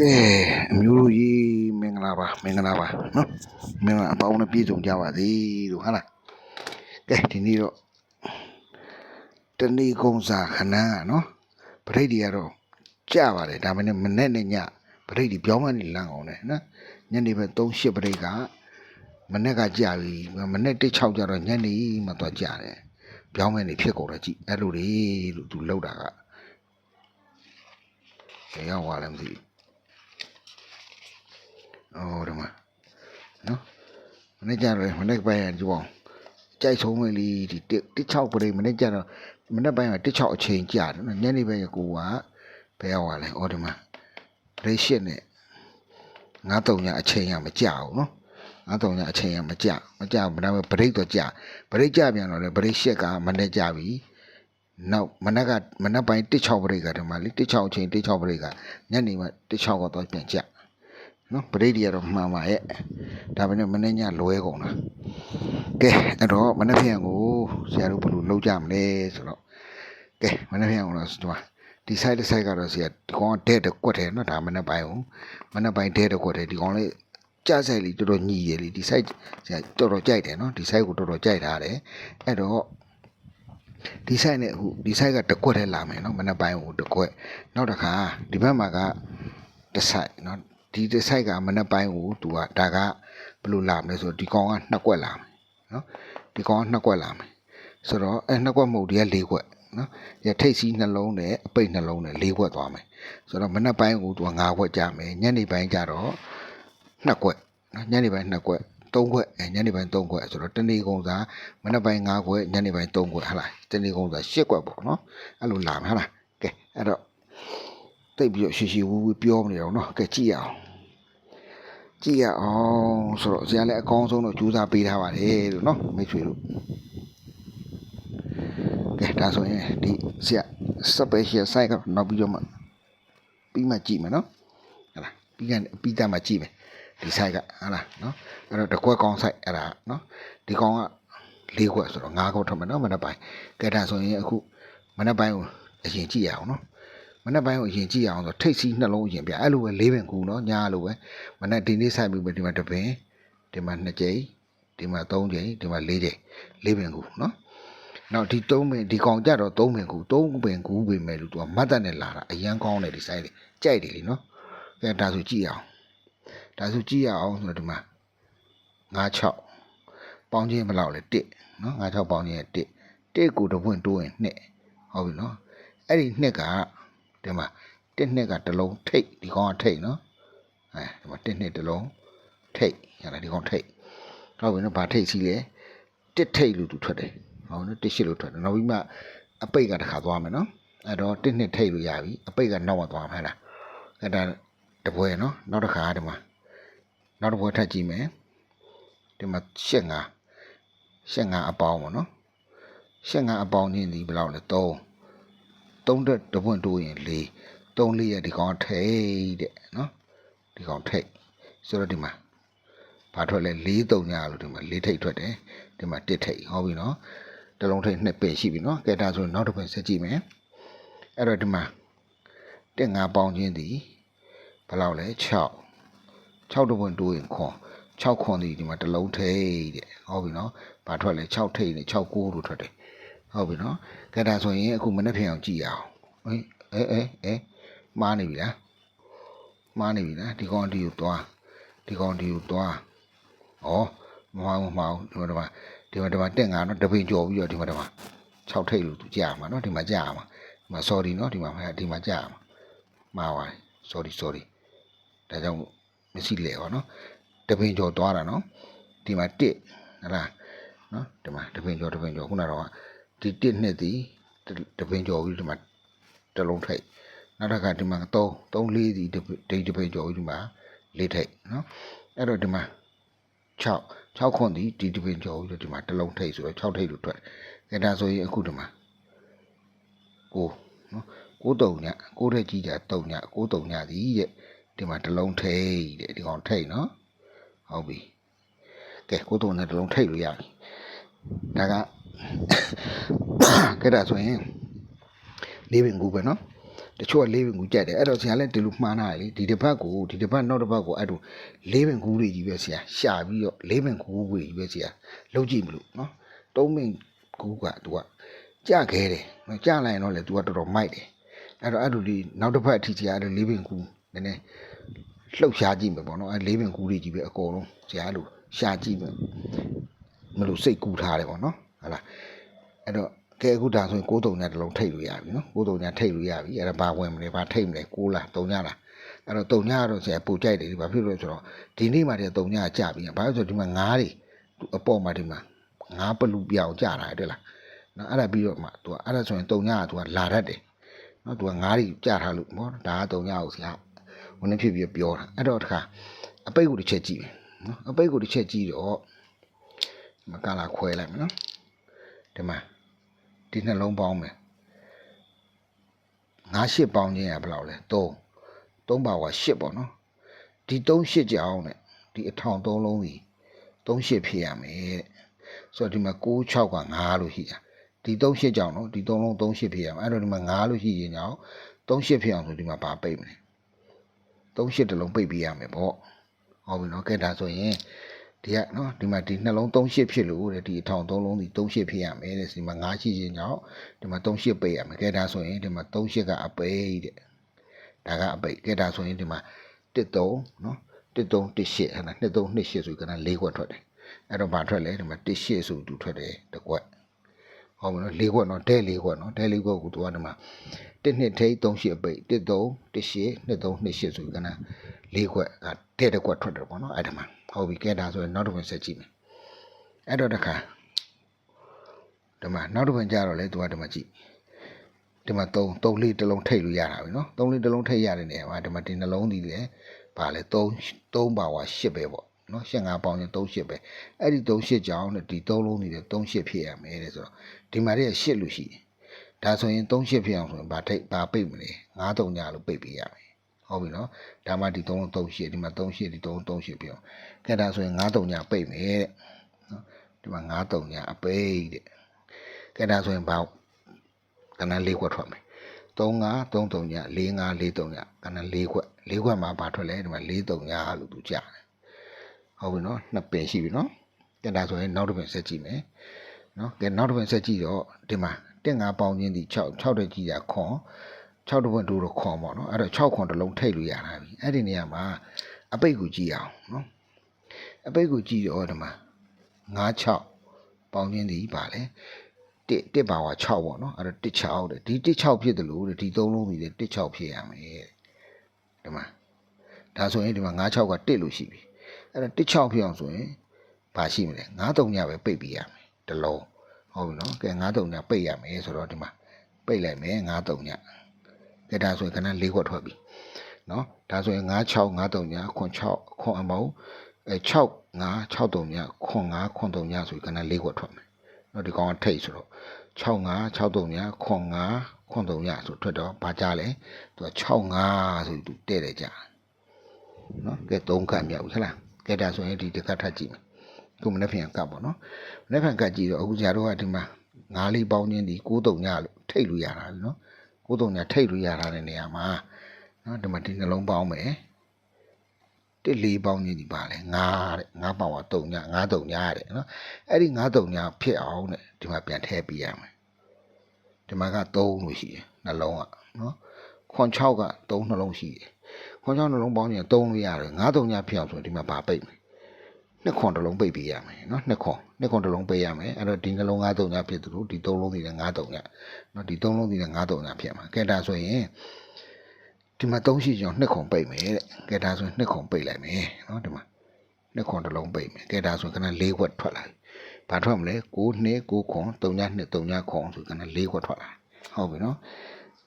ကဲအမျိုးတို့ကြီးမင်္ဂလာပါမင်္ဂလာပါနော်မင်္ဂလာအပေါင်းနဲ့ပြည့်စုံကြပါစေလို့ဟုတ်လားကဲဒီနေ့တော့တဏီကုံစာခဏန်းကနော်ပရိတ်တွေကတော့ကြပါတယ်ဒါမှလည်းမနဲ့နဲ့ညပရိတ်တွေပြောင်းမှနေလန့်အောင်တယ်နော်ညနေပဲ3 8ပရိတ်ကမနဲ့ကကြာပြီမနဲ့1 6ကြတော့ညနေမှသွားကြတယ်ပြောင်းမှနေဖြစ်ကုန်တယ်ကြည့်အဲ့လိုတွေလို့သူလောက်တာကဘယ်ရောက်သွားလဲမသိဘူး အော်ဒီမှာနော်မနေ့ကျတော့မနေ့ပိုင်းကဒီပေါ့ကြိုက်ဆုံးမလေးဒီ16ပရိမနေ့ကျတော့မနေ့ပိုင်းက16အချိန်ကြာတယ်နော်ညနေပိုင်းကကိုကဘယ်ရောက်သွားလဲအော်ဒီမှာပရိရှစ်နဲ့ငါးတုံညအချိန်ရမကြဘူးနော်ငါးတုံညအချိန်ရမကြမကြဘူးဒါပေမဲ့ပရိတော့ကြပရိကြပြန်တော့လေပရိရှစ်ကမနေ့ကြပြီနောက်မနေ့ကမနေ့ပိုင်း16ပရိကဒီမှာလေ16အချိန်16ပရိကညနေမှ16ကတော့ပြန်ကြ နော်ပရိတ်တွေကတော့မှန်ပါရဲ့ဒါပေမဲ့မနေ့ညလွဲကုန်တာကဲအဲ့တော့မနေ့ပြန်ကိုဆရာတို့ဘယ်လိုလုပ်ကြမလဲဆိုတော့ကဲမနေ့ပြန်ကိုတော့ဒီမှာဒီ site တစ် site ကတော့ဆရာဒီကောင်ကဒဲတကွက်တယ်နော်ဒါမနေ့ပိုင်းကိုမနေ့ပိုင်းဒဲတကွက်တယ်ဒီကောင်လေးကြားဆိုင်လေးတော်တော်ညီရယ်လေဒီ site ဆရာတော်တော်ကြိုက်တယ်နော်ဒီ site ကိုတော်တော်ကြိုက်ထားတယ်အဲ့တော့ဒီ site နဲ့အခုဒီ site ကတကွက်ထဲလာမယ်နော်မနေ့ပိုင်းကိုတကွက်နောက်တစ်ခါဒီဘက်မှာကတစ် site နော် ဒီတစ်ဆိုင်ကမနေ့ပိုင်းကိုသူကဒါကဘယ်လိုလာမလဲဆိုတော့ဒီကောင်ကနှစ်ကွက်လာမယ်နော်ဒီကောင်ကနှစ်ကွက်လာမယ်ဆိုတော့အဲနှစ်ကွက်မဟုတ်ဒီက၄ကွက်နော်ဒီထိတ်စီးနှလုံးနဲ့အပိတ်နှလုံးနဲ့၄ကွက်သွားမယ်ဆိုတော့မနေ့ပိုင်းကိုသူက၅ကွက်ကြာမယ်ညနေပိုင်းကျတော့နှစ်ကွက်နော်ညနေပိုင်းနှစ်ကွက်၃ခွက်အဲညနေပိုင်း၃ခွက်ဆိုတော့တနေ့ကုန်စားမနေ့ပိုင်း၅ခွက်ညနေပိုင်း၃ခွက်ဟဟလားတနေ့ကုန်စား၈ခွက်ပေါ့နော်အဲ့လိုလာမယ်ဟဟလားကဲအဲ့တော့တိတ်ပြီးတော့ရှီရှီဝူးဝူးပြောမနေတော့နော်ကဲကြည့်ရအောင် ကြည့်ရအောင်ဆိုတော့ဇာတ်လည်းအကောင်းဆုံးတော့ကြိုးစားပေးထားပါတယ်လို့နော်မိတ်ဆွေတို့ကဲဒါဆိုရင်ဒီဇာတ် special site ကနောက်ပြီးတော့မှပြီးမှကြည့်မယ်နော်ဟလာပြီးကပြီးတတ်မှကြည့်မယ်ဒီ site ကဟလာနော်အဲ့တော့တကွက်ကောင်း site အဲ့ဒါနော်ဒီကောင်က၄ခွက်ဆိုတော့၅ခွက်ထွက်မယ်နော်မနေ့ပိုင်းကဲဒါဆိုရင်အခုမနေ့ပိုင်းကိုအရင်ကြည့်ရအောင်နော် မနေ့ပိုင်းကိုအရင်ကြည့်ရအောင်ဆိုထိတ်စီးနှလုံးအရင်ပြအဲ့လိုပဲလေးပင်ကူနော်ညာလိုပဲမနေ့ဒီနေ့ဆိုင်ပြီးပဲဒီမှာတစ်ပင်ဒီမှာနှစ်ကြိမ်ဒီမှာသုံးကြိမ်ဒီမှာလေးကြိမ်လေးပင်ကူနော်နောက်ဒီသုံးပင်ဒီကောင်ကြတော့သုံးပင်ကူသုံးပင်ကူပဲမယ်လို့သူကမတ်တက်နဲ့လာတာအရန်ကောင်းတယ်ဒီဆိုင်လေးကြိုက်တယ်လीနော်ကဲဒါဆိုကြည့်ရအောင်ဒါဆိုကြည့်ရအောင်ဆိုတော့ဒီမှာ96ပေါင်းချင်းဘယ်လောက်လဲ1နော်96ပေါင်းချင်း1 1ကိုတစ်ပွင့်တိုးရင်2ဟုတ်ပြီနော်အဲ့ဒီ2က ဒီမှာတစ်နှစ်ကတစ်လုံးထိတ်ဒီကောင်ကထိတ်နော်အဲဒီမှာတစ်နှစ်တစ်လုံးထိတ်ရလားဒီကောင်ထိတ်ဟုတ်ပြီနော်ဗာထိတ်စီလဲတစ်ထိတ်လို့သူထွက်တယ်ဟုတ်နော်တစ်ရှိလို့ထွက်တယ်နောက်ပြီးမှအပိတ်ကတစ်ခါသွားမယ်နော်အဲ့တော့တစ်နှစ်ထိတ်လို့ရပြီအပိတ်ကနောက်မှသွားမှာလားအဲ့ဒါတပွဲနော်နောက်တစ်ခါဒီမှာနောက်တစ်ပွဲထပ်ကြည့်မယ်ဒီမှာရှက်ငါရှက်ငါအပေါင်းပေါ့နော်ရှက်ငါအပေါင်းချင်းဒီဘယ်လောက်လဲ3 3တက်တပွင့်တိုးရင်4 3လေးရဒီကောင်ထိတ်တဲ့နော်ဒီကောင်ထိတ်ဆိုတော့ဒီမှာဘာထွက်လဲ4 3ညလို့ဒီမှာ4ထိတ်ထွက်တယ်ဒီမှာ1ထိတ်ဟောပြီနော်တလုံးထိတ်2ပင်ရှိပြီနော်ကဲဒါဆိုရင်နောက်တစ်ပင်ဆက်ကြည့်မယ်အဲ့တော့ဒီမှာတက်5ပေါင်းချင်းဒီဘယ်လောက်လဲ6 6တပွင့်တိုးရင်ခွန်6ခွန်ဒီဒီမှာတလုံးထိတ်တဲ့ဟောပြီနော်ဘာထွက်လဲ6ထိတ်နဲ့6 9လို့ထွက်တယ် ဟုတ်ပြီနော်ကဲဒါဆိုရင်အခုမနေ့ဖြန်အောင်ကြည့်ရအောင်ဟေးအဲအဲအဲမှားနေပြီလားမှားနေပြီလားဒီကောင်ဒီကိုသွားဒီကောင်ဒီကိုသွားဩမမှားဘူးမမှားဘူးဒီမှာဒီမှာဒီမှာတက်ငါနော်တပင်ကြော်ပြီးတော့ဒီမှာဒီမှာ6ထိပ်လို့သူကြာမှာနော်ဒီမှာကြာမှာဒီမှာ sorry နော်ဒီမှာဒီမှာကြာမှာမှားပါတယ် sorry sorry ဒါကြောင့်မရှိလေပါနော်တပင်ကြော်သွားတာနော်ဒီမှာ1ဟလားနော်ဒီမှာတပင်ကြော်တပင်ကြော်ခုနကတော့ ဒီတစ်နှစ်ဒီတပင်ကျော်ပြီးဒီမှာတလုံးထိတ်နောက်တစ်ခါဒီမှာ3 3 4ဒီဒိတ်တပင်ကျော်ပြီးဒီမှာ၄ထိတ်နော်အဲ့တော့ဒီမှာ6 6ခွန်ဒီဒီတပင်ကျော်ပြီးတော့ဒီမှာတလုံးထိတ်ဆိုတော့6ထိတ်လို့ထွက်တယ်ဒါဆိုရင်အခုဒီမှာကိုနော်ကိုတုံညကိုထဲကြီးကြတုံညကိုတုံညဒီတဲ့ဒီမှာတလုံးထိတ်တဲ့ဒီကောင်ထိတ်နော်ဟုတ်ပြီကဲကိုတုံနဲ့တလုံးထိတ်လို့ရပြီဒါက ကဲဒါဆိုရင်လေးပင်ကူပဲနော်တချို့ကလေးပင်ကူကြိုက်တယ်အဲ့တော့ဆရာလည်းဒီလိုမှားနာလေဒီတစ်ပတ်ကိုဒီတစ်ပတ်နောက်တစ်ပတ်ကိုအဲ့လိုလေးပင်ကူတွေကြီးပဲဆရာရှာပြီးတော့လေးပင်ကူတွေကြီးပဲဆရာလုံးကြည့်မလို့နော်သုံးပင်ကူကသူကကြခဲတယ်နော်ကြလိုက်ရင်တော့လေသူကတော်တော်မိုက်တယ်အဲ့တော့အဲ့လိုလေးနောက်တစ်ပတ်အထိဆရာအဲ့လိုလေးပင်ကူနည်းနည်းလှုပ်ရှားကြည့်မယ်ပေါ့နော်အဲ့လေးပင်ကူတွေကြီးပဲအကုန်လုံးဆရာအဲ့လိုရှာကြည့်မယ်မလို့စိတ်ကူထားတယ်ပေါ့နော် ဟုတ်လားအဲ့တော့ကဲအခုဒါဆိုရင်6တုံညာတစ်လုံးထိတ်လို့ရပြီနော်6တုံညာထိတ်လို့ရပြီအဲ့ဒါဘာဝင်မလဲဘာထိတ်မလဲ6လားတုံညာလားအဲ့တော့တုံညာကတော့ဆရာပူကြိုက်တယ်ဒီဘာဖြစ်လို့လဲဆိုတော့ဒီနေ့မှတည်းတုံညာကကြပြီဘာလို့လဲဆိုတော့ဒီမှာငားတွေသူအပေါ်မှာဒီမှာငားပလူပြောင်ကြတာတဲ့လားနော်အဲ့ဒါပြီးတော့မှသူကအဲ့ဒါဆိုရင်တုံညာကသူကလာတတ်တယ်နော်သူကငားတွေကြထားလို့ဘောဒါကတုံညာကိုဆရာဝင်နေဖြစ်ပြီးပြောတာအဲ့တော့တခါအပိတ်ကိုတစ်ချက်ကြည့်မယ်နော်အပိတ်ကိုတစ်ချက်ကြည့်တော့ဒီမှာကလာခွဲလိုက်မယ်နော် ဒီမှာဒီနှလုံးပေါင်းမယ်ငါးရှစ်ပေါင်းခြင်းရဘယ်လောက်လဲ3 3ပါဝါ8ပေါ့နော်ဒီ3 8ကြောင်းနဲ့ဒီအထောင်3လုံးကြီး3 8ဖြစ်ရမယ်တဲ့ဆိုတော့ဒီမှာ6 6က9လို့ရှိတာဒီ3 8ကြောင်းနော်ဒီ3လုံး3 8ဖြစ်ရမယ်အဲ့တော့ဒီမှာ9လို့ရှိရင်ကြောင်း3 8ဖြစ်အောင်ဆိုဒီမှာပါပိတ်မယ်3 8တလုံးပိတ်ပေးရမယ်ပေါ့ဟုတ်ပြီနော်ကဲဒါဆိုရင် ဒီကနော်ဒီမှာဒီနှလုံး38ဖြစ်လို့တဲ့ဒီအထောင်3လုံးဒီ38ဖြစ်ရမယ်တဲ့ဒီမှာ9ရှိခြင်းကြောင့်ဒီမှာ38ပိတ်ရမယ်ကဲဒါဆိုရင်ဒီမှာ38ကအပိတ်တဲ့ဒါကအပိတ်ကဲဒါဆိုရင်ဒီမှာ13နော်13 18ဟဲ့လား23 28ဆိုကန၄ခွက်ထွက်တယ်အဲ့တော့ဘာထွက်လဲဒီမှာ18ဆိုသူထွက်တယ်တစ်ခွက်ဟုတ်မလား၄ခွက်နော်ဒဲ၄ခွက်နော်ဒဲ၄ခွက်ကိုသူကဒီမှာ1နှစ်ထိ38အပိတ်13 18 23 28ဆိုကန၄ခွက်ကဒဲတစ်ခွက်ထွက်တယ်ပေါ့နော်အဲ့ဒီမှာ ဟုတ်ပြီကဲဒါဆိုရင်နောက်တစ်ဝင်ဆက်ကြည့်မယ်အဲ့တော့တခါဒီမှာနောက်တစ်ဝင်ကြတော့လေသူကဒီမှာကြည့်ဒီမှာ3 3လေးတစ်လုံးထိတ်လို့ရတာပြီနော်3လေးတစ်လုံးထိတ်ရတဲ့နေရာမှာဒီမှာဒီနှလုံးဒီလေဗာလေ3 3ပါဝါ8ပဲပေါ့နော်8 5ပေါင်းရင်3 8ပဲအဲ့ဒီ3 8ကြောင်းနဲ့ဒီ3လုံးဒီလေ3 8ဖြစ်ရမယ်တဲ့ဆိုတော့ဒီမှာတည်း8လို့ရှိတယ်ဒါဆိုရင်3 8ဖြစ်အောင်ဆိုရင်ဗာထိတ်ဗာပိတ်မလဲ9 3ညလို့ပိတ်ပေးရမယ် ဟုတ်ပြီနော်ဒါမှဒီ3လုံး3 8ဒီမှာ3 8ဒီ3 3 8ပြောင်းကဲဒါဆိုရင်9တုံညာပိတ်မယ်တဲ့နော်ဒီမှာ9တုံညာအပိတ်တဲ့ကဲဒါဆိုရင်ဘာကဏ္ဍ၄ခွက်ထွက်မယ်3 5 3တုံညာ4 5 4တုံညာကဏ္ဍ၄ခွက်၄ခွက်မှာဘာထွက်လဲဒီမှာ4တုံညာလို့သူကြားတယ်ဟုတ်ပြီနော်နှစ်ပင်ရှိပြီနော်ကဲဒါဆိုရင်နောက်တစ်ပင်ဆက်ကြည့်မယ်နော်ကဲနောက်တစ်ပင်ဆက်ကြည့်တော့ဒီမှာတက်ငါပေါင်းချင်းဒီ6 6တက်ကြည့်ရခွန် 6တပွင့်တူတော့ခွန်ပေါ့နော်အဲ့တော့6ခွန်တစ်လုံးထိတ်လို့ရတာပြီအဲ့ဒီနေရာမှာအပိတ်ကိုကြည့်အောင်နော်အပိတ်ကိုကြည့်တော့ဒီမှာ96ပေါင်းချင်းဒီပါလေတစ်တစ်ပါဝါ6ပေါ့နော်အဲ့တော့တစ်6တဲ့ဒီတစ်6ဖြစ်တယ်လို့တဲ့ဒီသုံးလုံးပြီးတဲ့တစ်6ဖြစ်ရမယ်တဲ့ဒီမှာဒါဆိုရင်ဒီမှာ96ကတစ်လို့ရှိပြီအဲ့တော့တစ်6ဖြစ်အောင်ဆိုရင်ဘာရှိမလဲ93ညပဲပိတ်ပြရမယ်တလုံးဟုတ်ပြီနော်ကဲ93ညပိတ်ရမယ်ဆိုတော့ဒီမှာပိတ်လိုက်မယ်93ည ကဲဒါဆိုရင်ခဏ၄ခွက်ထွက်ပြီနော်ဒါဆိုရင်96 93ညခွန်6ခွန်အမုံအဲ6 5 6တုံညခွန်5ခွန်တုံညဆိုပြီးကဏ္ဍ၄ခွက်ထွက်မယ်။နော်ဒီကောင်ကထိတ်ဆိုတော့6 5 6တုံညခွန်5ခွန်တုံညဆိုထွက်တော့ဘာကြလဲ။သူက6 5ဆိုပြီးသူတဲ့တယ်ကြာ။နော်ကဲ3ခတ်မြောက်ပြီဟဲ့လား။ကဲဒါဆိုရင်ဒီတစ်ခါထပ်ကြည့်မယ်။ခုမနေ့ပြန်ကပ်ပေါ့နော်။မနေ့ပြန်ကပ်ကြည့်တော့အခုကြာတော့ကဒီမှာ၅လေးပေါင်းချင်းဒီ6တုံညလို့ထိတ်လို့ရတာလी နော်။6တုံညထိတ်လို့ရတာတဲ့နေရာမှာနော်ဒီမှာဒီနှလုံးပေါင်းမယ်။တစ်လေးပေါင်းချင်းဒီပါလေငါတဲ့ငါပေါင်းကတုံညာငါတုံညာတဲ့နော်အဲ့ဒီငါတုံညာဖြစ်အောင်တဲ့ဒီမှာပြန်ထည့်ပေးရမယ်ဒီမှာက3လို့ရှိတယ်နှလုံးကနော်ခွန်6က3နှလုံးရှိတယ်ခွန်6နှလုံးပေါင်းရင်3လို့ရတယ်ငါတုံညာဖြစ်အောင်ဆိုဒီမှာပါပိတ်မယ် နှစ်ခွန်တစ်လုံးပိတ်ပေးရမယ်နော်နှစ်ခွန်နှစ်ခွန်တစ်လုံးပိတ်ရမယ်အဲ့တော့ဒီနှလုံးငါတုံညာဖြစ်သလိုဒီ3လုံးဒီလည်းငါတုံညာနော်ဒီ3လုံးဒီလည်းငါတုံညာဖြစ်မှာကဲဒါဆိုရင်ဒီမှာ3ရှိကြောင်နှစ်ခုပိတ်မယ်တဲ့ကဲဒါဆိုရင်နှစ်ခုပိတ်လိုက်မယ်နော်ဒီမှာနှစ်ခုတစ်လုံးပိတ်မယ်ကဲဒါဆိုရင်ခဏ၄ခွက်ထွက်လာပြီဘာထွက်မလဲ9နှစ်9ခွန်3ည2 3ညခွန်ဆိုခဏ၄ခွက်ထွက်လာဟုတ်ပြီနော်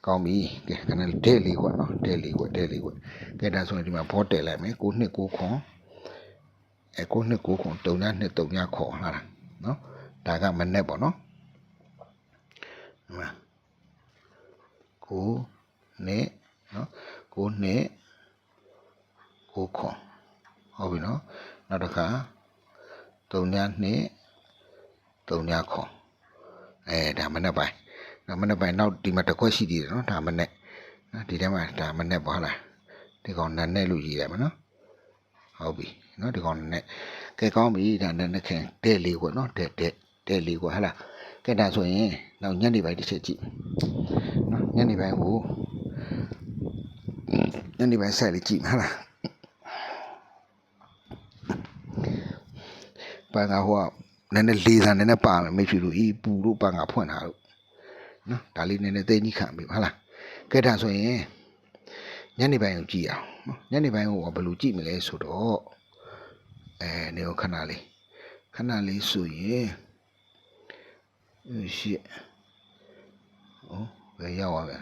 ကောင်းပြီကဲခဏဒဲ၄ခွက်နော်ဒဲ၄ခွက်ဒဲ၄ခွက်ကဲဒါဆိုရင်ဒီမှာဘောတယ်လိုက်မယ်9နှစ်9ခွန် အဲ9နှစ်9ခွန်3ည2 3ညခွန်လာတာနော်ဒါကမနဲ့ပေါ့နော်ဒီမှာ9နှစ်နော်ကိုနှစ်ကိုခွန်ဟုတ်ပြီနော်နောက်တစ်ခါ3ညနှစ်3ညခွန်အဲဒါမနေ့ပိုင်းနောက်မနေ့ပိုင်းနောက်ဒီမှာတစ်ခွက်ရှိသေးတယ်နော်ဒါမနေ့နော်ဒီထဲမှာဒါမနဲ့ပါလားဒီကောင်နတ်နဲ့လို့ရေးရမှာနော်ဟုတ်ပြီ နော်ဒီကောင်နတ်နဲ့ကဲကောင်းပြီဒါနတ်နဲ့ခင်တဲ့လေးကွနော်တဲ့တဲ့တဲ့လေးကွဟဟလားကဲဒါဆိုရင်နောက်ညနေပိုင်းတစ်ချက်ကြည့်နော်ညနေပိုင်းကိုညနေပိုင်းဆက်လေးကြည့်မှာဟလားပန်းကဟိုကနည်းနည်းလေးစားနည်းနည်းပါမယ်မိတ်ဆွေတို့ဤပူတို့ပန်းကဖွင့်တာတို့နော်ဒါလေးနည်းနည်းသိကြီးခံပြီဟုတ်လားကဲဒါဆိုရင်ညနေပိုင်းကိုကြည့်အောင်နော်ညနေပိုင်းကိုဘယ်လိုကြည့်မလဲဆိုတော့ အဲနေခဏလေးခဏလေးဆိုရင်အရှစ်ဟောဘယ်ရောက်ပါလဲ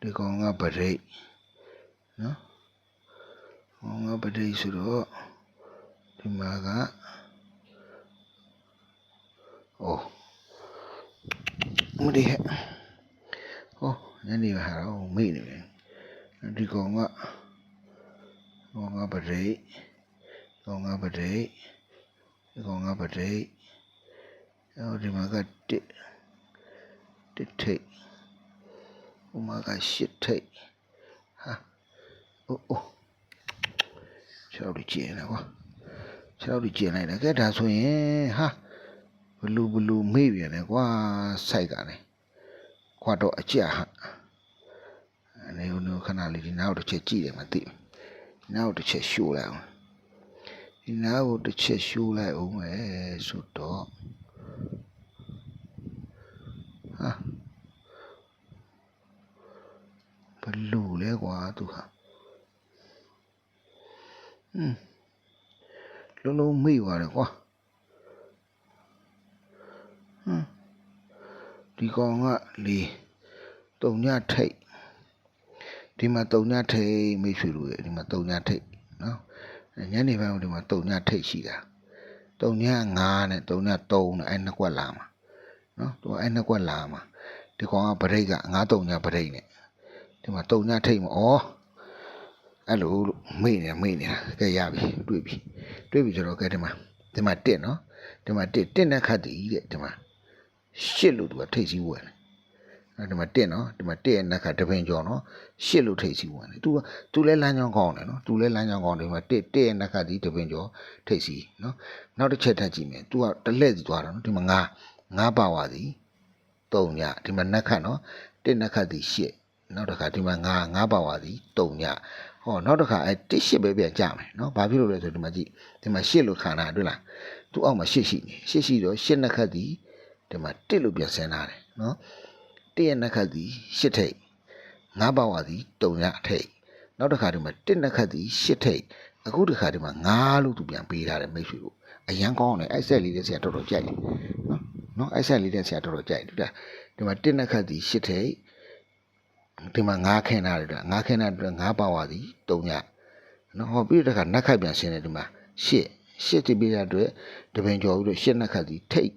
ဒီကောင်ကပရိတ်နော်ဟောငါပရိတ်ဆိုတော့ဒီမှာကအိုးမဒီဟဲ့ဟောညနေပါတော့မေ့နေတယ်ဒီကောင်က ကောင်ကပရိတ်ကောင်ကပရိတ်ဒီကောင်ကပရိတ်အော်ဒီမှာကတစ်တစ်ထိတ်ဟိုမှာကရှစ်ထိတ်ဟာအိုးအိုးချောက်ကြည့်နေကွာခြေထောက်တွေကျင်လိုက်တယ်ကဲဒါဆိုရင်ဟာဘလူးဘလူးမေ့ပြန်တယ်ကွာစိုက်ကလည်းခွာတော့အကြဟာအနေဦးနုခဏလေးဒီနောက်တစ်ချက်ကြည့်တယ်မသိဘူး နောက်တစ်ချက်ရှိုးလိုက်အောင်ဒီနောက်ကိုတစ်ချက်ရှိုးလိုက်အောင်ပဲဆိုတော့ဟာဘလူးလဲကွာသူဟာอืมလုံးလုံးမေ့သွားတယ်ကွာဟမ်ဒီကောင်ကလေတုံညထိတ် ဒီမှာတုံညထိတ်မိတ်ဆွေတို့ရဲ့ဒီမှာတုံညထိတ်နော်ညနေပိုင်းကဒီမှာတုံညထိတ်ရှိတာတုံည9နဲ့တုံည3နဲ့အဲ့နှစ်ကွက်လာမှာနော်သူအဲ့နှစ်ကွက်လာမှာဒီကောင်ကဗရိတ်က9တုံညဗရိတ်နဲ့ဒီမှာတုံညထိတ်မှာဩအဲ့လိုမေ့နေမေ့နေတာကဲရပြီတွေ့ပြီတွေ့ပြီဆိုတော့ကဲဒီမှာဒီမှာတစ်နော်ဒီမှာတစ်တစ်နဲ့ခတ်တည်တဲ့ဒီမှာရှစ်လို့သူကထိတ်စည်းဝင်တယ် အဲ့ဒီမှာတစ်နော်ဒီမှာတစ်ရဲ့နက်ခတ်တပင်ကျော်နော်ရှစ်လို့ထိတ်စည်းဝင်တယ်သူကသူလဲလမ်းကြောင်းကောင်းတယ်နော်သူလဲလမ်းကြောင်းကောင်းတယ်ဒီမှာတစ်တစ်ရဲ့နက်ခတ်ဒီတပင်ကျော်ထိတ်စည်းနော်နောက်တစ်ချက်ထပ်ကြည့်မယ်သူကတလက်စီသွားတာနော်ဒီမှာငါငါပါဝါစီတုံညဒီမှာနက်ခတ်နော်တစ်နက်ခတ်ဒီရှစ်နောက်တစ်ခါဒီမှာငါငါပါဝါစီတုံညဟောနောက်တစ်ခါအဲတစ်ရှစ်ပဲပြန်ကြမယ်နော်ဘာဖြစ်လို့လဲဆိုဒီမှာကြည့်ဒီမှာရှစ်လို့ခန္ဓာတွေ့လားသူ့အောက်မှာရှစ်ရှိနေရှစ်ရှိတော့ရှစ်နှစ်ခတ်ဒီဒီမှာတစ်လို့ပြန်ဆင်းလာတယ်နော် တစ်ရဲ့နှစ်ခတ်ဒီရှစ်ထိတ်ငါးပါဝါစီတုံရထိတ်နောက်တစ်ခါဒီမှာတစ်နှစ်ခတ်ဒီရှစ်ထိတ်အခုတစ်ခါဒီမှာငါးလို့သူပြန်ပေးထားတယ်မိတ်ဆွေတို့အရန်ကောင်းတယ်အဲ့ဆက်လေးတဲ့ဆရာတော်တော်ကြိုက်တယ်နော်နော်အဲ့ဆက်လေးတဲ့ဆရာတော်တော်ကြိုက်တယ်ဒီမှာတစ်နှစ်ခတ်ဒီရှစ်ထိတ်ဒီမှာငါးခင်းထားတယ်ငါးခင်းထားတယ်ငါးပါဝါစီတုံရနော်ဟောပြီးတော့ကနက်ခတ်ပြန်ဆင်းတယ်ဒီမှာရှစ်ရှစ်တိပိရအတွက်တပင်ကျော်ပြီးတော့ရှစ်နက်ခတ်စီထိတ်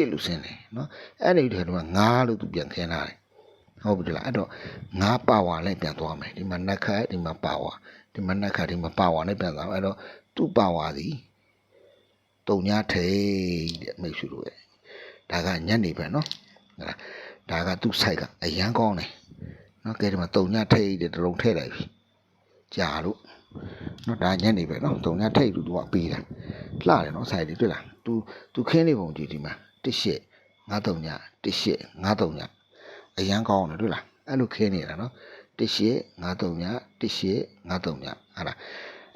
တစ်လို့ဆင်းတယ်နော်အဲ့ဒီတည်းကငါးလို့သူပြန်ခင်းထားတယ်ဟုတ်ပြီလားအဲ့တော့ငါးပါဝါလည်းပြန်သွားမယ်ဒီမှာနက်ခတ်ဒီမှာပါဝါဒီမှာနက်ခတ်ဒီမှာပါဝါလည်းပြန်သွားမယ်အဲ့တော့သူ့ပါဝါစီတုံညာထိတ်တဲ့မိတ်ဆွေတို့ရဲ့ဒါကညနေပဲနော်ဒါကသူ့ site ကအရန်ကောင်းတယ်နော်ကဲဒီမှာတုံညာထိတ်တဲ့တလုံးထည့်လိုက်ပြီကြာလို့နော်ဒါညနေပဲနော်တုံညာထိတ်လို့သူကပေးတာလှတယ်နော်ဆိုင်လေးတွေ့လား तू तू ခင်းနေပုံကြည့်ဒီမှာ တစ်ရှစ်ငါးတုံညာတစ်ရှစ်ငါးတုံညာအရန်ကောင်းတယ်တွေ့လားအဲ့လိုခင်းနေတာနော်တစ်ရှစ်ငါးတုံညာတစ်ရှစ်ငါးတုံညာဟာလား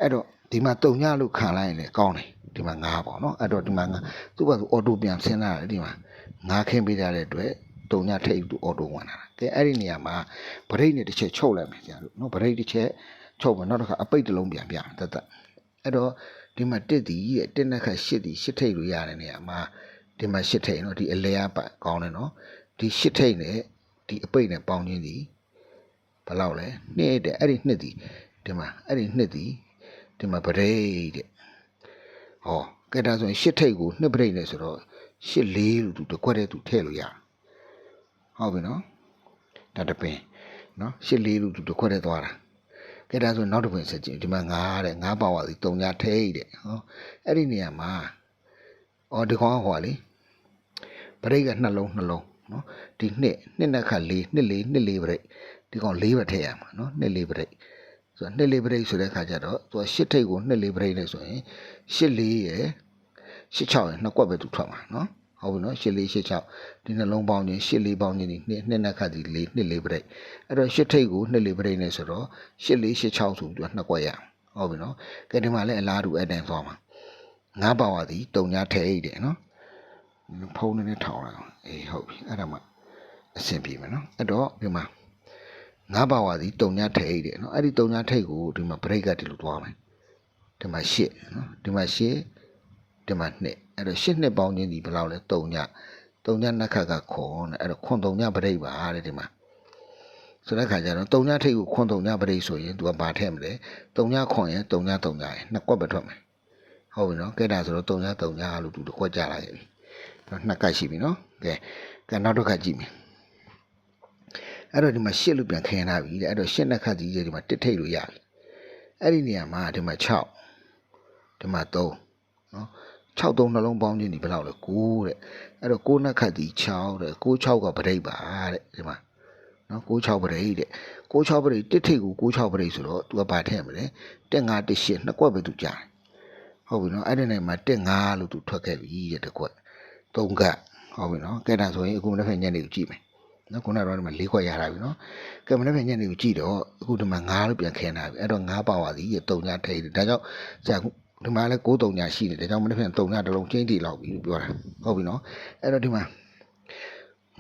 အဲ့တော့ဒီမှာတုံညာလို့ခံလိုက်ရင်လည်းကောင်းတယ်ဒီမှာငါးပေါ့နော်အဲ့တော့ဒီမှာငါသူ့ဘာသူအော်တိုပြန်ဆင်းလာတယ်ဒီမှာငါးခင်းပေးကြတဲ့အတွက်တုံညာထိတ်သူအော်တိုဝင်လာတာကဲအဲ့ဒီနေရာမှာဗရိတ်နဲ့တစ်ချက်ချုပ်လိုက်မယ်ကြာလို့နော်ဗရိတ်တစ်ချက်ချုပ်မယ်နောက်တစ်ခါအပိတ်တစ်လုံးပြန်ပြတတ်တတ်အဲ့တော့ဒီမှာတစ်တီရဲ့တစ်နှစ်ခါရှစ်တီရှစ်ထိတ်လို့ရတဲ့နေရာမှာ ဒီမှာရှစ်ထိတ်နော်ဒီအလဲအပတ်ကောင်းတယ်နော်ဒီရှစ်ထိတ်နဲ့ဒီအပိတ်နဲ့ပေါင်းခြင်းဒီဘယ်လောက်လဲနှစ်တဲ့အဲ့ဒီနှစ်တီဒီမှာအဲ့ဒီနှစ်တီဒီမှာဗရိတ်တဲ့ဟောကဲဒါဆိုရင်ရှစ်ထိတ်ကိုနှစ်ဗရိတ်နဲ့ဆိုတော့ရှစ်လေးလို့သူတစ်ခွက်တည်းသူထည့်လို့ရတယ်ဟုတ်ပြီနော်ဒါတပင်နော်ရှစ်လေးလို့သူတစ်ခွက်တည်းသွားတာကဲဒါဆိုနောက်တစ်ပင်ဆက်ကြည့်ဒီမှာ9တဲ့9ပါဝါစီ3ညထိတ်တဲ့ဟောအဲ့ဒီနေရာမှာ အော်ဒီကောင်ကဟောလေဗရိတ်ကနှလုံးနှလုံးနော်ဒီနှစ်နှစ်နဲ့ခတ်လေးနှစ်လေးနှစ်လေးပြိတ်ဒီကောင်လေးပဲထည့်ရမှာနော်နှစ်လေးပြိတ်ဆိုတော့နှစ်လေးပြိတ်ဆိုတဲ့ခါကျတော့သူကရှစ်ထိတ်ကိုနှစ်လေးပြိတ်နဲ့ဆိုရင်ရှစ်လေးရယ်ရှစ်ချောက်ရယ်နှစ်ကွက်ပဲသူထွက်မှာနော်ဟုတ်ပြီနော်ရှစ်လေးရှစ်ချောက်ဒီနှလုံးပေါင်းခြင်းရှစ်လေးပေါင်းခြင်းဒီနှစ်နှစ်နဲ့ခတ်ဒီလေးနှစ်လေးပြိတ်အဲ့တော့ရှစ်ထိတ်ကိုနှစ်လေးပြိတ်နဲ့ဆိုတော့ရှစ်လေးရှစ်ချောက်ဆိုပြီးသူကနှစ်ကွက်ရအောင်ဟုတ်ပြီနော်ကဲဒီမှာလည်းအလားတူအဲ့တန်သွားမှာ ငါးပါဝါသည်တုံညာထဲအိတ်တယ်နော်ဖုန်းနဲ့ထောင်လာအောင်အေးဟုတ်ပြီအဲ့ဒါမှအဆင်ပြေမယ်နော်အဲ့တော့ဒီမှာငါးပါဝါစီတုံညာထိတ်တယ်နော်အဲ့ဒီတုံညာထိတ်ကိုဒီမှာ break ကဒီလိုသွားမယ်ဒီမှာရှစ်နော်ဒီမှာရှစ်ဒီမှာနှစ်အဲ့တော့ရှစ်နှစ်ပေါင်းချင်းဒီဘယ်လောက်လဲတုံညာတုံညာနှစ်ခတ်ကခွန်တဲ့အဲ့တော့ခွန်တုံညာ break ပါတဲ့ဒီမှာဆိုတဲ့ခါကျတော့တုံညာထိတ်ကိုခွန်တုံညာ break ဆိုရင် तू ကဘာထည့်မလဲတုံညာခွန်ရင်တုံညာတုံညာရင်နှစ်ကွက်ပဲထွက်မယ် ဟုတ်ပြီနော်ကဲဒါဆိုတော့3ည3ညလို့သူတို့ခွက်ကြလိုက်ပြီနော်နှစ်ကတ်ရှိပြီနော်ကဲကဲနောက်တစ်ခါကြည့်မယ်အဲ့တော့ဒီမှာရှစ်လို့ပြန်ခင်းလာပြီတဲ့အဲ့တော့ရှစ်နှစ်ခတ်ကြီးရဲ့ဒီမှာတစ်ထိတ်လို့ရပြီအဲ့ဒီနေရာမှာဒီမှာ6ဒီမှာ3နော်6 3နှလုံးပေါင်းခြင်းဒီဘယ်လောက်လဲ9တဲ့အဲ့တော့9နှစ်ခတ်ကြီး6တဲ့9 6ကပရိတ်ပါတဲ့ဒီမှာနော်9 6ပရိတ်တဲ့9 6ပရိတ်တစ်ထိတ်ကို9 6ပရိတ်ဆိုတော့ तू ကဘာထည့်မလဲ1 5 1 8နှစ်ကွက်ပဲ तू ကြားတယ် ဟုတ်ပြီနော်အဲ့ဒီနေရာမှာတက်5လို့ तू ထွက်ခဲ့ပြီတဲ့တစ်ကွက်သုံးကတ်ဟုတ်ပြီနော်ကဲဒါဆိုရင်အခုမနေ့ကညနေကိုကြည့်မယ်နော်ခုနကတော့ဒီမှာ၄ခွက်ရတာပြီနော်ကဲမနေ့ကညနေကိုကြည့်တော့အခုဒီမှာ9လို့ပြန်ခင်းတာပြီအဲ့တော့9ပါဝါစီတုံညာထိတ်တယ်ဒါကြောင့်ဆရာဒီမှာလည်း6တုံညာရှိတယ်ဒါကြောင့်မနေ့ကတုံညာတစ်လုံးချင်းတီလောက်ပြီလို့ပြောတာဟုတ်ပြီနော်အဲ့တော့ဒီမှာ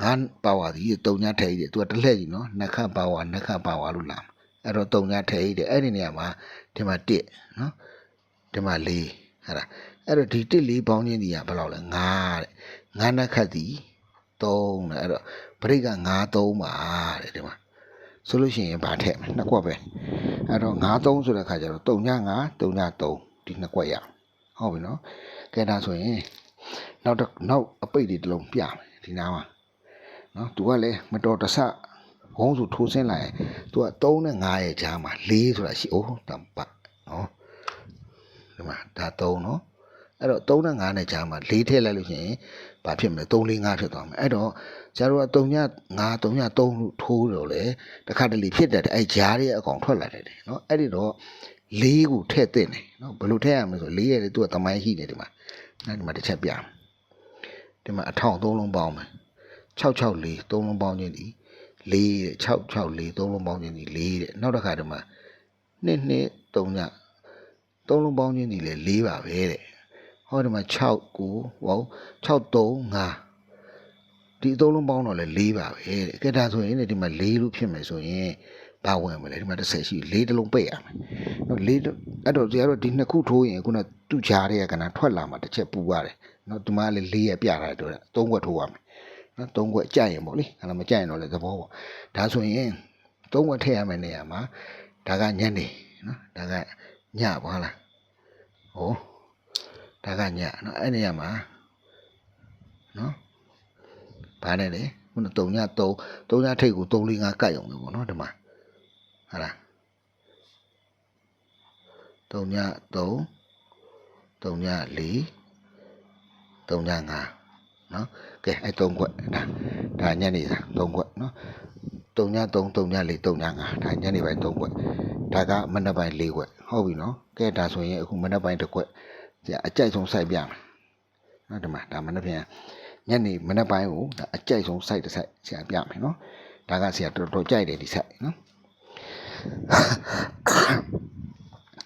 9ပါဝါစီတုံညာထိတ်တယ်သူကတစ်လှည့်ကြီးနော်နှစ်ခတ်ပါဝါနှစ်ခတ်ပါဝါလို့လာအဲ့တော့တုံညာထိတ်တယ်အဲ့ဒီနေရာမှာဒီမှာ1နော်ဒီမှာ4 ဟာလားအဲ့တော့ဒီတစ်လေးပေါင်းချင်းဒီကဘယ်လောက်လဲ9တဲ့9နှစ်ခတ်ဒီ3တဲ့အဲ့တော့ပရိတ်က9 3ပါတဲ့ဒီမှာဆိုလို့ရှိရင်ဗာထည့်မယ်နှစ်ကွက်ပဲအဲ့တော့9 3ဆိုတဲ့ခါကျတော့3ည9 3ည3ဒီနှစ်ကွက်ရအောင်ဟုတ်ပြီနော်ကဲဒါဆိုရင်နောက်တစ်နောက်အပိတ်တွေတစ်လုံးပြမယ်ဒီနားမှာနော်သူကလည်းမတော်တဆဘုံစုထိုးဆင်းလာရင်သူက3နဲ့9ရဲ့ကြားမှာ4ဆိုတာရှိအိုးတမ်ပတ်နော် ဒီမှာဒါ3နော်အဲ့တော့3နဲ့5နဲ့ကြားမှာ4ထည့်လိုက်လို့ရှိရင်ဘာဖြစ်မလဲ3 4 5ဖြစ်သွားမယ်အဲ့တော့ကျားတို့က3ည5 3ည3လို့ထိုးတော့လေတခါတလေဖြစ်တတ်တယ်အဲ့ဂျားရဲ့အကောင်ထွက်လာတတ်တယ်နော်အဲ့ဒီတော့4ကိုထည့်တဲ့နေနော်ဘယ်လိုထည့်ရမလဲဆို4ရဲ့လေသူကသမိုင်းရှိနေဒီမှာနော်ဒီမှာတစ်ချက်ပြမယ်ဒီမှာအထောင်3လုံးပေါင်းမယ်664 3လုံးပေါင်းခြင်းဒီ4 664 3လုံးပေါင်းခြင်းဒီ4တဲ့နောက်တစ်ခါဒီမှာ2 2 3ည 3လုံးပေါင်းခြင်းဒီလေ4ပါပဲတဲ့ဟောဒီမှာ6ကိုဟော6 3 5ဒီအသုံးလုံးပေါင်းတော့လဲ4ပါပဲတဲ့ကဲဒါဆိုရင်ဒီမှာ4လို့ဖြစ်မယ်ဆိုရင်ဘာဝင်မလဲဒီမှာ30ရှိ4တလုံးပိတ်ရမယ်နော်4အဲ့တော့တရားတော့ဒီနှစ်ခုထိုးရင်ခုနသူ့ချားတဲ့ကဏ္ဍထွက်လာမှာတစ်ချက်ပူရတယ်နော်ဒီမှာလည်း4ရပြတာတော့3ခွက်ထိုးရမယ်နော်3ခွက်ကြိုက်ရင်ပေါ့လေအဲ့ဒါမကြိုက်ရင်တော့လည်းသဘောပေါ့ဒါဆိုရင်3ခွက်ထည့်ရမယ်နေရာမှာဒါကညနေနော်ဒါက ညပါလားဟောဒါကညနော်အဲ့နေရာမှာနော်ဘာနဲ့လဲခုန3ည3 3ညထိတ်ကို3 4 5ကတ်ရုံပဲပေါ့နော်ဒီမှာဟာလား3ည3 3ည4 3ည5နော်ကဲအဲ့3ခွက်ဒါဒါညနေစာ 3ခွက်နော်3ည3 3ည4 3ည5ဒါညနေပိုင်း3ခွက်ဒါကမနက်ပိုင်း4ခွက်ဟုတ်ပြီနော်ကဲဒါဆိုရင်အခုမနက်ပိုင်း1ခွက်ဆရာအကြိုက်ဆုံးစိုက်ပြမယ်နော်ဒီမှာဒါမနေ့ပြန်ညနေမနေ့ပိုင်းကိုဒါအကြိုက်ဆုံးစိုက်တစ်စိုက်ဆရာပြမယ်နော်ဒါကဆရာတော်တော်ကြိုက်တယ်ဒီစိုက်နော်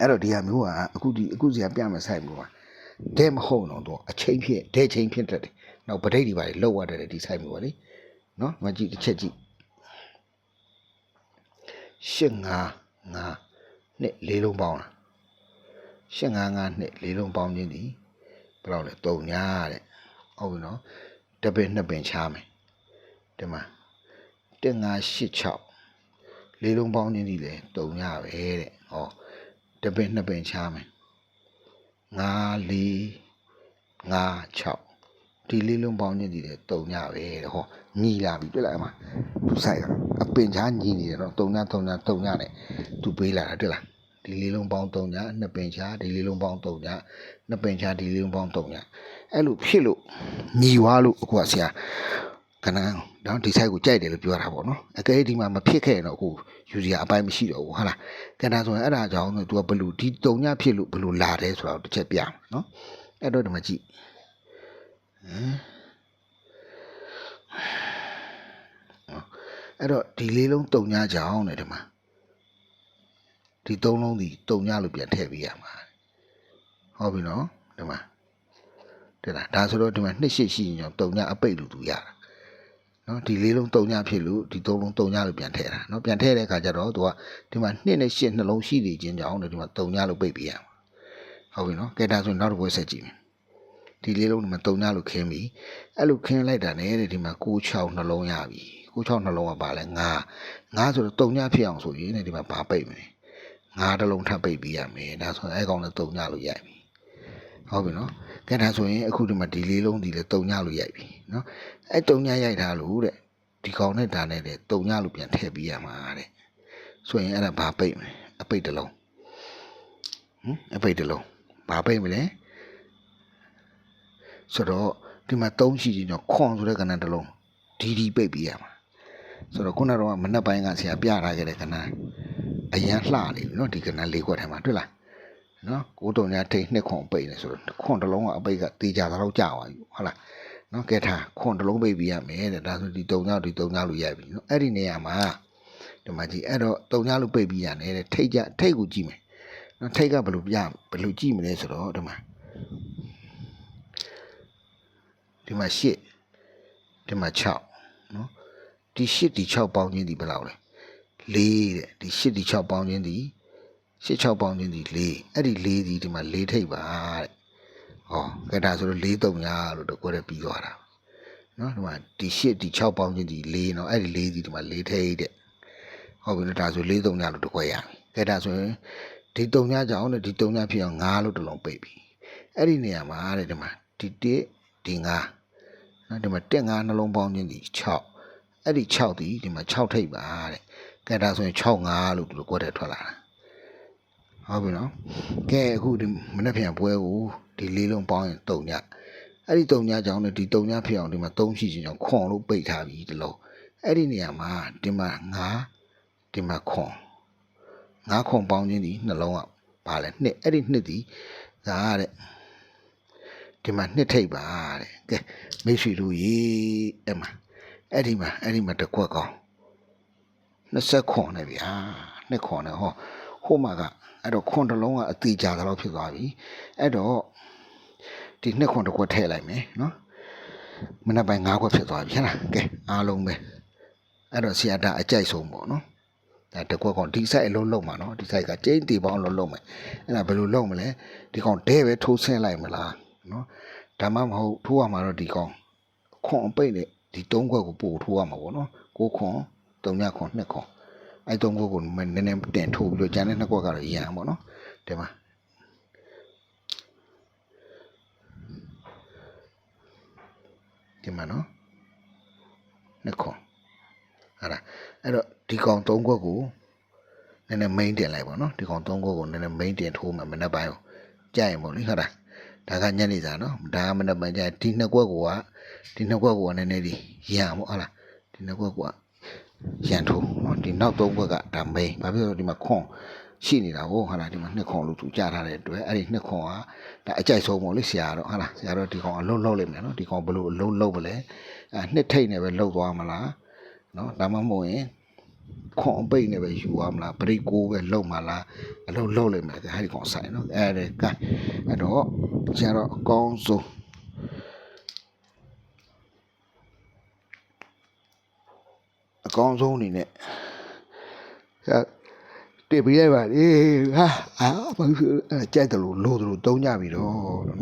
အဲ့တော့ဒီဟာမျိုးကအခုဒီအခုဆရာပြမယ်စိုက်မျိုးကဒဲမဟုတ်တော့တော့အချိန်ဖြစ်ဒဲချိန်ဖြစ်တတ်တယ်နောက်ပဋိဒီပါလေလောက်ရတယ်ဒီစိုက်မျိုးပါလေနော်မကြည့်တစ်ချက်ကြည့် ရှစ်ငါငါနှစ်လေးလုံးပေါင်းလား855နှစ်လေးလုံးပေါင်းခြင်းဒီဘယ်လောက်လဲ3ညာတဲ့ဟုတ်ပြီနော်တပင်နှစ်ပင်ချားမယ်ဒီမှာ1586လေးလုံးပေါင်းခြင်းဒီလေ3ညာပဲတဲ့ဟောတပင်နှစ်ပင်ချားမယ်94 56 ဒီလေးလုံးပေါင်းခြင်းဒီလေ3ညာပဲတဲ့ဟောညီလာပြီတွေ့လားအမသူဆိုင်ကအပင်ချားညီနေတယ်နော်3ညာ3ညာ3ညာနဲ့သူပေးလာတာတွေ့လားဒီလေးလုံးပေါင်း3ညနှစ်ပင်ချာဒီလေးလုံးပေါင်း3ညနှစ်ပင်ချာဒီလေးလုံးပေါင်း3ညအဲ့လိုဖြစ်လို့ညီွားလို့အခုကဆရာကနန်းတော့ဒီ site ကိုကြိုက်တယ်လို့ပြောတာပေါ့နော်အကယ်ဒီမှာမဖြစ်ခဲ့ရင်တော့အခုယူစီယာအပိုင်းမရှိတော့ဘူးဟုတ်လားကနန်းဆိုရင်အဲ့ဒါကြောင့်သူကဘလူဒီတုံညဖြစ်လို့ဘလူလာတယ်ဆိုတော့တစ်ချက်ပြမှာနော်အဲ့တော့ဒီမှာကြည့်ဟမ် အဲ့တော့ဒီလေးလုံးတုံညကြောင်းတယ်ဒီမှာဒီသုံးလုံးဒီတုံညလို့ပြန်ထည့်ပေးရမှာဟုတ်ပြီနော်ဒီမှာတဲ့လားဒါဆိုတော့ဒီမှာနှစ်ရှိရှိရင်တုံညအပိတ်လို့သူရတာနော်ဒီလေးလုံးတုံညဖြစ်လို့ဒီသုံးလုံးတုံညလို့ပြန်ထည့်တာနော်ပြန်ထည့်တဲ့အခါကျတော့သူကဒီမှာနှစ်နဲ့ရှစ်နှလုံးရှိနေခြင်းကြောင့်ဒီမှာတုံညလို့ပိတ်ပြရမှာဟုတ်ပြီနော်ကဲဒါဆိုနောက်တစ်ပွဲဆက်ကြည့်မယ် ဒီလေးလုံးဒီမှာတုံညလို့ခင်းပြီအဲ့လိုခင်းလိုက်တာနဲ့ဒီမှာ96နှလုံးရပြီ96နှလုံးကပါလဲ9 9ဆိုတော့တုံညဖြစ်အောင်ဆိုရင်ဒီမှာဘာပိတ်မလဲ9တစ်လုံးထပ်ပိတ်ပြရမယ်ဒါဆိုရင်အဲ့ကောင်လည်းတုံညလို့ရိုက်ပြီဟုတ်ပြီနော်ကဲဒါဆိုရင်အခုဒီမှာဒီလေးလုံးဒီလည်းတုံညလို့ရိုက်ပြီနော်အဲ့တုံညရိုက်ထားလို့တဲ့ဒီကောင်နဲ့ဒါနဲ့တဲ့တုံညလို့ပြန်ထည့်ပေးရမှာတဲ့ဆိုရင်အဲ့ဒါဘာပိတ်မလဲအပိတ်တစ်လုံးဟမ်အပိတ်တစ်လုံးဘာပိတ်မလဲ ဆိုတော့ဒီမှာသုံးရှိချင်းတော့ခွန်ဆိုတဲ့ကဏ္ဍတစ်လုံးဒီဒီပိတ်ပေးရမှာဆိုတော့ခုနကတော့မနက်ပိုင်းကဆရာပြထားခဲ့တဲ့ကဏ္ဍအရန်လှနေပြီနော်ဒီကဏ္ဍလေးခွက်ထဲမှာတွေ့လားနော်ကိုတုံညထိတ်နှစ်ခွန်ပိတ်နေဆိုတော့ခွန်တစ်လုံးကအပိတ်ကတေချာတော့ကြာသွားပြီဟုတ်လားနော်ကဲထားခွန်တစ်လုံးပိတ်ပြရမယ်တဲ့ဒါဆိုဒီ3ညဒီ3ညလို့ရိုက်ပြီနော်အဲ့ဒီနေရာမှာဒီမှာကြည့်အဲ့တော့3ညလို့ပိတ်ပြရတယ်တဲ့ထိတ်ကြထိတ်ကိုကြည့်မယ်နော်ထိတ်ကဘယ်လိုပြဘယ်လိုကြည့်မလဲဆိုတော့ဒီမှာ ဒီမှာ8ဒီမှာ6နော်ဒီ8ဒီ6ပေါင်းခြင်းဒီဘယ်လောက်လဲ4တဲ့ဒီ8ဒီ6ပေါင်းခြင်းဒီ8 6ပေါင်းခြင်းဒီ4အဲ့ဒီ4ဒီဒီမှာ4ထိပ်ပါတဲ့ဟောကဲဒါဆိုတော့4 3ညာလို့တော့ကိုယ်လည်းပြီးသွားတာနော်ဒီမှာဒီ8ဒီ6ပေါင်းခြင်းဒီ4နော်အဲ့ဒီ4ဒီဒီမှာ4ထိပ်တဲ့ဟုတ်ပြီနော်ဒါဆို4 3ညာလို့တော့ကိုယ်ရပြီကဲဒါဆိုရင်ဒီ3ညကြောင့်နဲ့ဒီ3ညဖြစ်အောင်9လို့တလုံးပိတ်ပြီအဲ့ဒီနေရာမှာတဲ့ဒီမှာဒီ1ဒီ9 နော်ဒီမှာ1 9နှလုံးပေါင်းချင်းဒီ6အဲ့ဒီ6ဒီဒီမှာ6ထိပ်ပါတဲ့ကဲဒါဆိုရင်6 5လို့တို့ကိုယ်တည်းထွက်လာတာဟုတ်ပြီနော်ကဲအခုဒီမနေ့ပြန်ပွဲကိုဒီလေးလုံးပေါင်းရင်3ညအဲ့ဒီ3ညကြောင်းနဲ့ဒီ3ညဖြစ်အောင်ဒီမှာ3ရှိချင်းကြောင့်ခွန်လို့ပိတ်ထားပြီဒီလုံးအဲ့ဒီနေရာမှာဒီမှာ9ဒီမှာခွန်9ခွန်ပေါင်းခြင်းဒီနှလုံးကပါလဲနှစ်အဲ့ဒီနှစ်ဒီဒါကတဲ့ ဒီမှာနှစ်ထိပ်ပါတဲ့ကဲမိတ်ဆွေတို့ရေအဲ့မှာအဲ့ဒီမှာအဲ့ဒီမှာတစ်ခွက်ကောင်း20ခွန်နဲ့ဗျာနှစ်ခွန်နဲ့ဟောဟိုမှာကအဲ့တော့ခွန်တစ်လုံးကအသေးကြသလောက်ဖြစ်သွားပြီအဲ့တော့ဒီနှစ်ခွန်တစ်ခွက်ထည့်လိုက်မယ်နော်မနေ့ပိုင်း၅ခွက်ဖြစ်သွားပြီဟဲ့လားကဲအားလုံးပဲအဲ့တော့ဆရာတာအကြိုက်ဆုံးပေါ့နော်ဒါတစ်ခွက်ကောင်ဒီ site အလုံးလုံးမှာနော်ဒီ site ကကျင်းတီပေါင်းလုံးလုံးမယ်အဲ့ဒါဘယ်လိုလုံးမလဲဒီကောင်ဒဲပဲထိုးဆင်းလိုက်မလား နော်ဒါမှမဟုတ်ထိုးရမှာတော့ဒီကောင်ခွန်အပိတ်နဲ့ဒီ၃ခွက်ကိုပို့ထိုးရမှာပေါ့နော်ကိုခွန်၃ညခွန်၂ခွန်အဲ့သုံးခုကိုနည်းနည်းတင်ထိုးပြီးတော့ကျန်တဲ့နှစ်ခွက်ကတော့ရံပေါ့နော်ဒီမှာဒီမှာနော်နှစ်ခွက်ဟာလားအဲ့တော့ဒီကောင်သုံးခွက်ကိုနည်းနည်း main တင်လိုက်ပေါ့နော်ဒီကောင်သုံးခွက်ကိုနည်းနည်း main တင်ထိုးမှမနေ့ပိုင်းကိုကြိုက်ရင်ပေါ့လေဟုတ်လား ဒါကညနေစာနော်ဒါကမနက်ပိုင်းကျဒီနှစ်ကွက်ကဒီနှစ်ကွက်ကနည်းနည်းလေးရံပေါ့ဟုတ်လားဒီနှစ်ကွက်ကရန်ထိုးနော်ဒီနောက်သုံးဘက်ကဒါမိန်ဘာဖြစ်လို့ဒီမှာခွန်ရှိနေတာဟုတ်ဟာလားဒီမှာနှစ်ခွန်လို့သူကြားထားတဲ့အတွက်အဲ့ဒီနှစ်ခွန်ကဒါအကြိုက်ဆုံးပေါ့လေဆရာတော့ဟာလားဆရာတော့ဒီကောင်အလုံးလုံးလိမ့်မယ်နော်ဒီကောင်ဘလို့အလုံးလုံးပလဲအဲနှစ်ထိတ်နဲ့ပဲလုံးသွားမလားနော်ဒါမှမဟုတ်ရင် ခွန်အပိတ်နဲ့ပဲယူရမလားဘရိတ်ကိုပဲလုံမလားအလုပ်လုပ်လိမ့်မယ်ဟဲ့ဒီကောင်ဆိုင်နော်အဲ့ဒါကအဲ့တော့ကျတော့အကောင်းဆုံးအကောင်းဆုံးအနေနဲ့ကျတွေ့ပြီးလိုက်ပါလေဟာအာဘာဖြစ်ကြိုက်တယ်လို့လို့တယ်လို့တုံးကြပြီတော့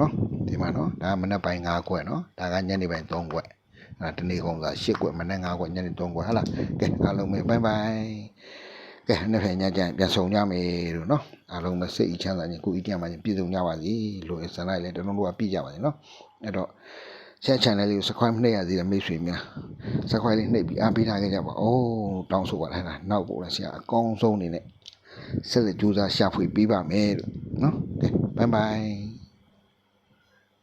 နော်ဒီမှာနော်ဒါမနေ့ပိုင်း၅ခွက်နော်ဒါကညနေပိုင်း၃ခွက် တနေ့ကုန်က10ခွက်မနက်9ခွက်ညနေ3ခွက်ဟာလားကဲအားလုံးပဲဘိုင်ဘိုင်ကဲနေ့ဖက်ညကျရင်ပြန်ဆောင်ကြမယ်လို့နော်အားလုံးပဲစိတ်အချမ်းသာခြင်းကိုယ်ဤတရားမှခြင်းပြည့်စုံကြပါစေလို့ဆန္ဒလည်းတလုံးလုံးကပြည့်ကြပါစေနော်အဲ့တော့ရှယ် channel လေးကို subscribe နှိပ်ရသေးတယ်မိတ်ဆွေများ subscribe လေးနှိပ်ပြီးအားပေးထားခဲ့ကြပါအိုးတောင်းဆိုပါလားနောက်ပို့လားဆရာအကောင်းဆုံးအနေနဲ့ဆက်လက်ကြိုးစားရှာဖွေပေးပါမယ်လို့နော်ကဲဘိုင်ဘိုင်